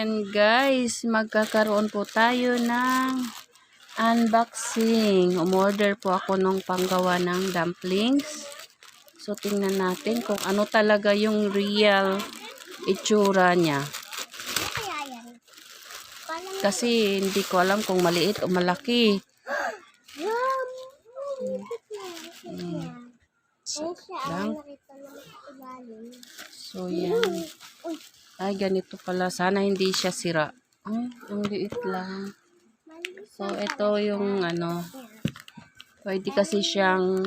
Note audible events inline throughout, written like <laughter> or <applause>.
Yan guys, magkakaroon po tayo ng unboxing. Umorder po ako nung panggawa ng dumplings. So tingnan natin kung ano talaga yung real itsura niya. Kasi hindi ko alam kung maliit o malaki. <gasps> yum. Mm. So, siya lang. So yan. Ay, ganito pala. Sana hindi siya sira. Ay, ang liit lang. So, ito yung ano, pwede kasi siyang,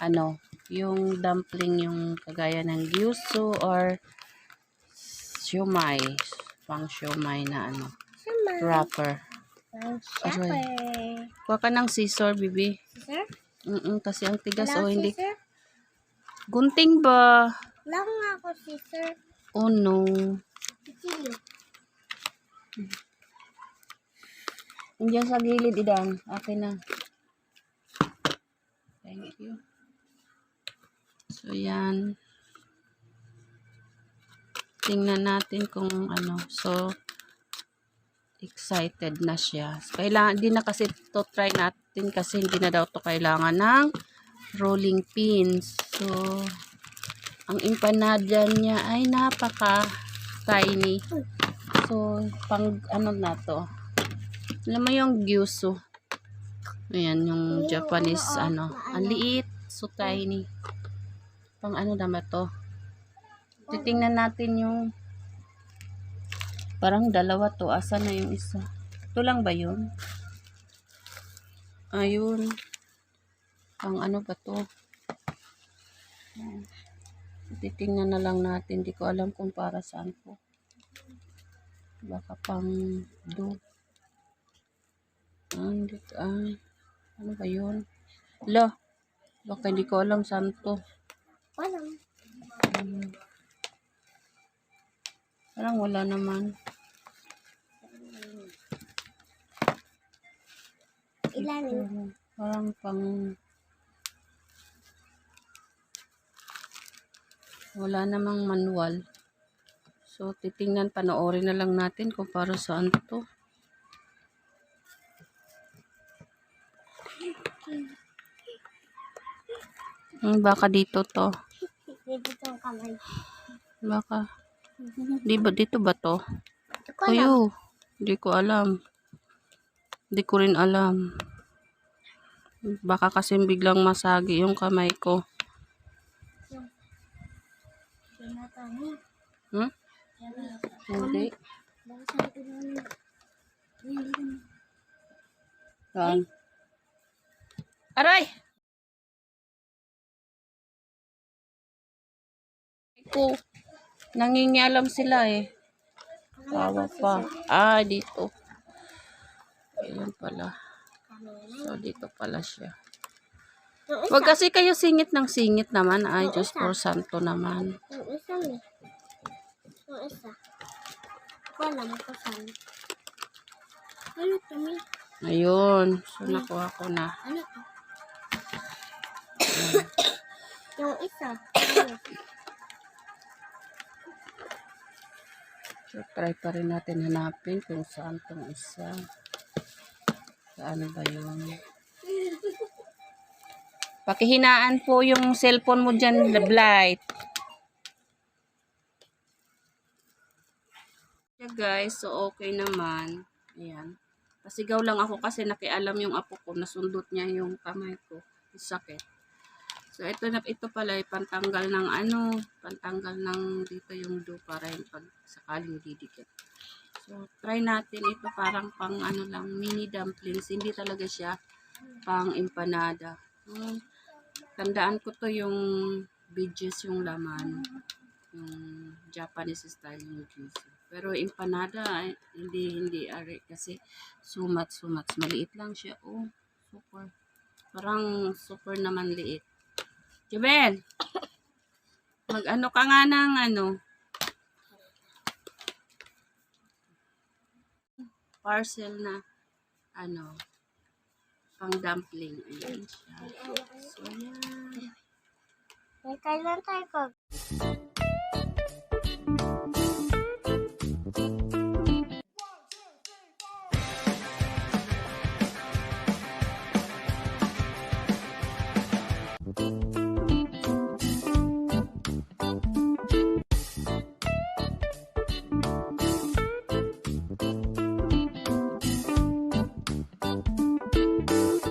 ano, yung dumpling yung kagaya ng gyuso or siomai. Pang siomai na ano, wrapper. Syempre. Kuha ka ng scissor, bibi. Sir? Mm kasi ang tigas. Wala O, hindi. Sir? Gunting ba? Wala nga ako si Sir. Oh, no. Sili. Nandiyan sa gilid, Idan. Akin na. Thank you. So, yan. Tingnan natin kung ano. So, excited na siya. Kailangan, di na kasi to try natin kasi hindi na daw to kailangan ng rolling pins. So, ang empanada niya ay napaka tiny. So, pang ano na to. Alam mo yung gyuso. Ayan, yung Japanese, ano. Ang liit. So tiny. Pang ano naman to. Titingnan natin yung parang dalawa to. Asa na yung isa? Ito lang ba yun? Ayun. Pang ano ba to? Titingnan na lang natin. Di ko alam kung para saan po. Baka pang do. Ah, hindi ah. Ano ba yun? Lo, baka hindi ko alam saan to. Wala. Hmm. Parang wala naman. Ilalim. Parang pang... Wala namang manual. So, titingnan, panoorin na lang natin kung para saan to. Hmm, baka dito to. Baka. Di ba dito ba to? Ayo. Di ko alam. Di ko rin alam. Baka kasi biglang masagi yung kamay ko. Hmm? Hindi. Saan? Aray! Ko. Nangingialam sila eh. Tawa pa. Ah, dito. Ayan pala. So, dito pala siya. Yung isa. Wag kasi kayo singit ng singit naman. Ay, Diyos por santo naman. Yung isa ni. Yung isa. Wala mo ko saan. Ano to? Ayun. So, nakuha ko na. Ano to? <coughs> yung isa. So, try pa rin natin hanapin kung saan tong isa. Saan ba yun? Pakihinaan po yung cellphone mo dyan, Blight. Yeah, guys. So, okay naman. Ayan. Pasigaw lang ako kasi nakialam yung apo ko. Nasundot niya yung kamay ko. Sakit. So, ito na ito pala ay pantanggal ng ano, pantanggal ng dito yung do para yung pag sakaling didikit. So, try natin ito parang pang ano lang, mini dumplings. Hindi talaga siya pang empanada. Hmm, tandaan ko to yung bidges yung laman. Yung Japanese style yung juice. Pero empanada, hindi, hindi, ari, kasi sumat, sumat. Maliit lang siya. Oh, super. Parang super naman liit. Jubel! Mag-ano ka nga ng ano? Parcel na ano pang dumpling. Ayan siya. So, yan. Kailan tayo ko?